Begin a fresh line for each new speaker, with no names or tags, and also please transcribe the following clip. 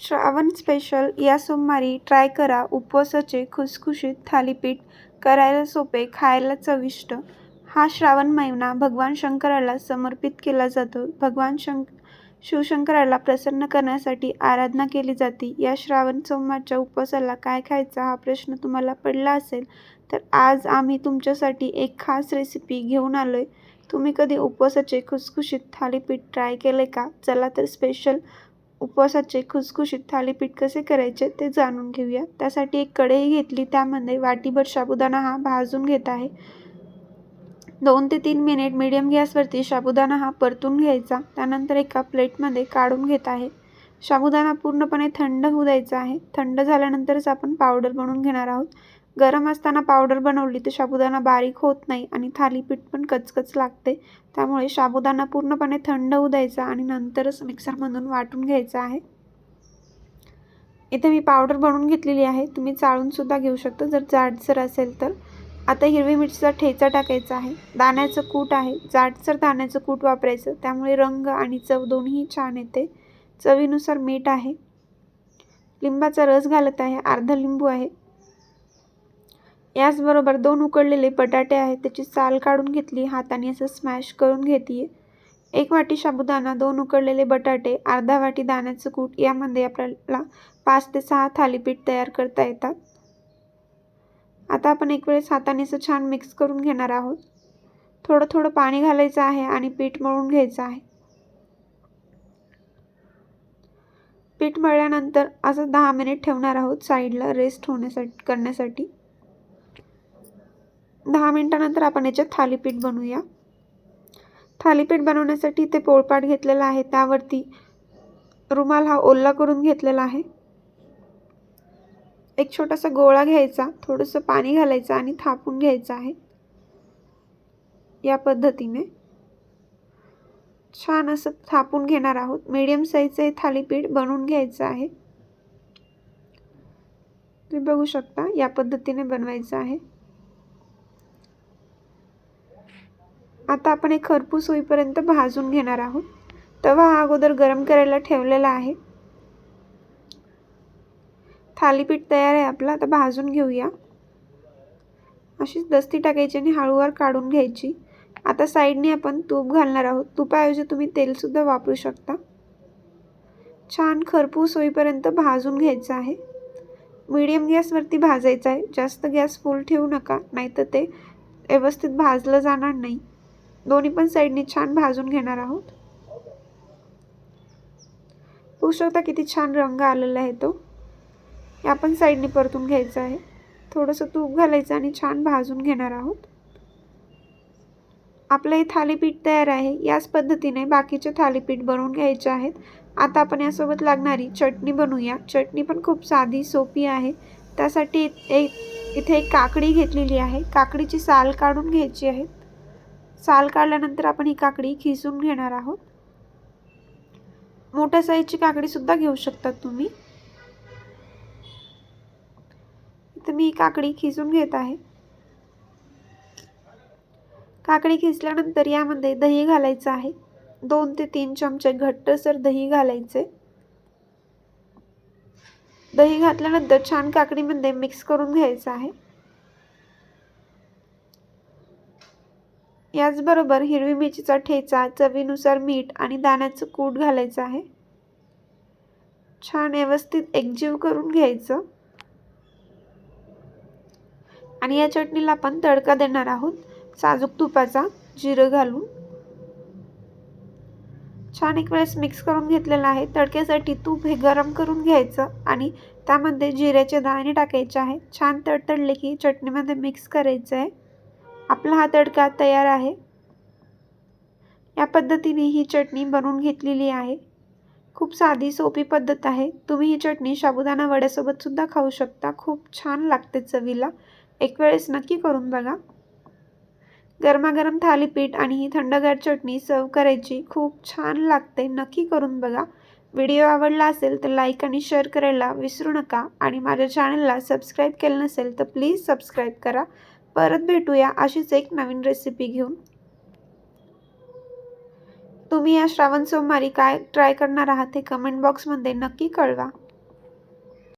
Shravan special या सोमवारी try करा उपवासाचे खुसखुशीत थालीपीठ करायला सोपे खायला चविष्ट. हा श्रावण महिना भगवान शंकराला समर्पित केला जातो. भगवान शंक शिवशंकराला प्रसन्न करण्यासाठी आराधना केली जाते. या श्रावण सोमवारच्या उपवासाला काय खायचा हा प्रश्न तुम्हाला पडला असेल तर आज आम्ही तुमच्यासाठी एक खास रेसिपी घेऊन आलो आहे तुम्ही कधी उपवासाचे खुसखुशीत थालीपीठ ट्राय केले का? चला तर स्पेशल उपवासाचे खुसखुशीत थालीपीठ कसे करायचे ते जाणून घेऊया. त्यासाठी एक कढई घेतली त्यामध्ये वाटीभर साबुदाणा हा भाजून घेत आहे. दोन ते तीन मिनिट मीडियम गॅसवरती साबुदाणा हा परतून घ्यायचा. त्यानंतर एका प्लेटमध्ये काढून घेत आहे. साबुदाणा पूर्णपणे थंड होऊ द्यायचा आहे. थंड झाल्यानंतरच आपण पावडर बनवून घेणार आहोत. गरम असताना पावडर बनवली तर साबुदाणा बारीक होत नाही आणि थालीपीठ पण कचकच लागते. त्यामुळे साबुदाणा पूर्णपणे थंड होऊ द्यायचा आणि नंतरच मिक्सरमधून वाटून घ्यायचा आहे. इथे मी पावडर बनवून घेतलेली आहे. तुम्ही चाळूनसुद्धा घेऊ शकता जर जाडसर असेल तर. आता हिरवी मिरचीचा ठेचा टाकायचा आहे. दाण्याचं कूट आहे. जाडसर दाण्याचं कूट वापरायचं. त्यामुळे रंग आणि चव दोन्ही छान येते. चवीनुसार मीठ आहे. लिंबाचा रस घालत आहे. अर्धा लिंबू आहे. याचबरोबर दोन उकडलेले बटाटे आहेत त्याची साल काढून घेतली हाताने असं स्मॅश करून घेते एक वाटी साबुदाणा दोन उकडलेले बटाटे अर्धा वाटी दाण्याचं कूट यामध्ये आपल्याला पाच ते सहा थालीपीठ तयार करता येतात. आता आपण एक वेळेस हाताने असं छान मिक्स करून घेणार आहोत. थोडं थोडं पाणी घालायचं आहे आणि पीठ मळून घ्यायचं आहे. पीठ मळल्यानंतर असं दहा मिनिट ठेवणार आहोत साईडला रेस्ट होण्यासाठी करण्यासाठी. दहा मिनटानंतर आपण याच्यात थालीपीठ बनवूया. थालीपीठ बनवण्यासाठी ते पोळपाट घेतलेला आहे त्यावरती रुमाल हा ओल्ला करून घेतलेला आहे. एक छोटासा गोळा घ्यायचा थोडंसं पाणी घालायचं आणि थापून घ्यायचं आहे. या पद्धतीने छान असं थापून घेणार आहोत. मीडियम साईजचं हे थालीपीठ बनवून घ्यायचं आहे. तुम्ही बघू शकता या पद्धतीने बनवायचं आहे. आता आपण एक खरपूस होईपर्यंत भाजून घेणार आहोत. तवा हा अगोदर गरम करायला ठेवलेला आहे. थालीपीठ तयार आहे आपला आता भाजून घेऊया. अशीच दस्ती टाकायची आणि हळूवार काढून घ्यायची. आता साईडने आपण तूप घालणार आहोत. तुपाऐवजी तुम्ही तेलसुद्धा वापरू शकता. छान खरपूस होईपर्यंत भाजून घ्यायचं आहे. मीडियम गॅसवरती भाजायचं आहे. जास्त गॅस फुल ठेवू नका नाहीतर ते व्यवस्थित भाजलं जाणार नाही. दोन्ही पण साईडने छान भाजून घेणार आहोत. होऊ शकता किती छान रंग आलेला आहे तो. या पण साईडने परतून घ्यायचा आहे. थोडंसं तूप घालायचं आणि छान भाजून घेणार आहोत. आपलं हे थालीपीठ तयार आहे. याच पद्धतीने बाकीचे थालीपीठ बनवून घ्यायचे आहेत. आता आपण यासोबत लागणारी चटणी बनवूया. चटणी पण खूप साधी सोपी आहे. त्यासाठी एक इथे एक काकडी घेतलेली आहे. काकडीची साल काढून घ्यायची आहे. साल काढल्यानंतर आपण ही काकडी खिसून घेणार आहोत. मोठ्या साईजची काकडीसुद्धा घेऊ शकतात तुम्ही. तर मी काकडी खिसून घेत आहे. काकडी खिसल्यानंतर यामध्ये दही घालायचं आहे. दोन ते तीन चमचे घट्टसर दही घालायचे. दही घातल्यानंतर छान काकडीमध्ये मिक्स करून घ्यायचं आहे. याचबरोबर हिरवी मिरचीचा ठेचा चवीनुसार मीठ आणि दाण्याचं कूट घालायचं आहे. छान व्यवस्थित एकजीव करून घ्यायचं. आणि या चटणीला आपण तडका देणार आहोत. साजूक तुपाचा जिरं घालून. छान एक वेळेस मिक्स करून घेतलेलं आहे. तडक्यासाठी तूप हे गरम करून घ्यायचं आणि त्यामध्ये जिऱ्याचे दाणे टाकायचे आहे छान तडतडले की चटणीमध्ये मिक्स करायचं आहे आपला हा तडका तयार आहे. या पद्धतीने ही चटणी बनवून घेतलेली आहे. खूप साधी सोपी पद्धत आहे. तुम्ही ही चटणी साबुदाणा वड्यासोबत सुद्धा खाऊ शकता. खूप छान लागते चवीला. एक वेळेस नक्की करून बघा. गरमागरम थालीपीठ आणि ही थंडगार चटणी सर्व करायची खूप छान लागते. नक्की करून बघा. व्हिडिओ आवडला असेल तर लाईक आणि शेअर करायला विसरू नका. आणि माझ्या चॅनलला सबस्क्राईब केलं नसेल तर प्लीज सबस्क्राईब करा. परत भेटूया अशीच एक नवीन रेसिपी घेऊन. तुम्ही या श्रावण सोमवारी काय ट्राय करणार आहात हे कमेंट बॉक्समध्ये नक्की कळवा.